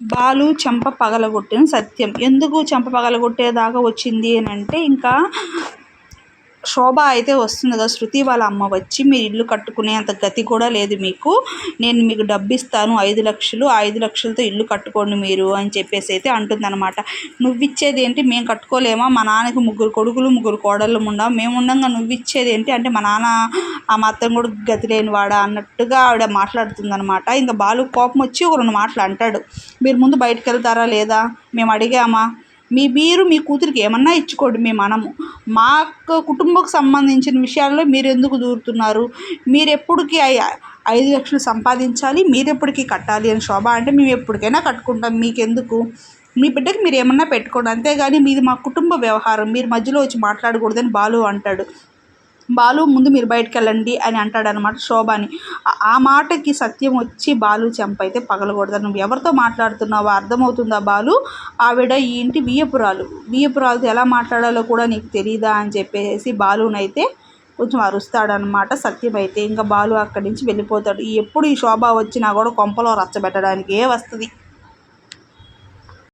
బాలు చెంప పగలగొట్టిన సత్యం. ఎందుకు చెంప పగలగొట్టేదాకా వచ్చింది అని అంటే ఇంకా శోభ అయితే వస్తుంది కదా శృతి వాళ్ళ అమ్మ వచ్చి మీరు ఇల్లు కట్టుకునే అంత గతి కూడా లేదు మీకు. నేను మీకు డబ్బు ఇస్తాను ఐదు లక్షలు. ఐదు లక్షలతో ఇల్లు కట్టుకోండి మీరు అని చెప్పేసి అయితే అంటుందన్నమాట. నువ్వు ఇచ్చేది ఏంటి? మేము కట్టుకోలేమా? మా నాన్నకి ముగ్గురు కొడుకులు ముగ్గురు కోడళ్ళు ఉండాం మేము ఉండగా నువ్వు ఇచ్చేది ఏంటి? అంటే మా నాన్న ఆ మాత్రం కూడా గతి లేని అన్నట్టుగా ఆవిడ మాట్లాడుతుందనమాట ఇంకా బాలు కోపం వచ్చి ఒక రెండు మాటలు అంటాడు. మీరు ముందు బయటకు వెళ్తారా లేదా? మేము అడిగామా? మీ మీరు మీ కూతురికి ఏమన్నా ఇచ్చుకోండి మేము అనము మా కుటుంబకు సంబంధించిన విషయాల్లో మీరు ఎందుకు దూరుతున్నారు? మీరు ఎప్పటికీ ఐదు లక్షలు సంపాదించాలి? మీరు ఎప్పటికీ కట్టాలి అని శోభ అంటే మేము ఎప్పటికైనా కట్టుకుంటాం. మీకెందుకు? మీ బిడ్డకి మీరు ఏమన్నా పెట్టుకోండి. అంతేగాని మీది మా కుటుంబ వ్యవహారం. మీరు మధ్యలో వచ్చి మాట్లాడకూడదని బాలు అంటాడు. బాలు ముందు మీరు బయటకు వెళ్ళండి అని అంటాడనమాట శోభాని. ఆ మాటకి సత్యం వచ్చి బాలు చెంపైతే పగలకూడదు నువ్వు ఎవరితో మాట్లాడుతున్నావో అర్థమవుతుందా బాలు? ఆవిడ ఈ ఇంటి వియ్యపురాలు. వియ్యపురాలతో ఎలా మాట్లాడాలో కూడా నీకు తెలీదా అని చెప్పేసి బాలునైతే కొంచెం అరుస్తాడనమాట సత్యం అయితే ఇంకా బాలు అక్కడి నుంచి వెళ్ళిపోతాడు. ఎప్పుడు ఈ శోభ వచ్చినా కూడా కొంపలో రచ్చబెట్టడానికి ఏ వస్తుంది.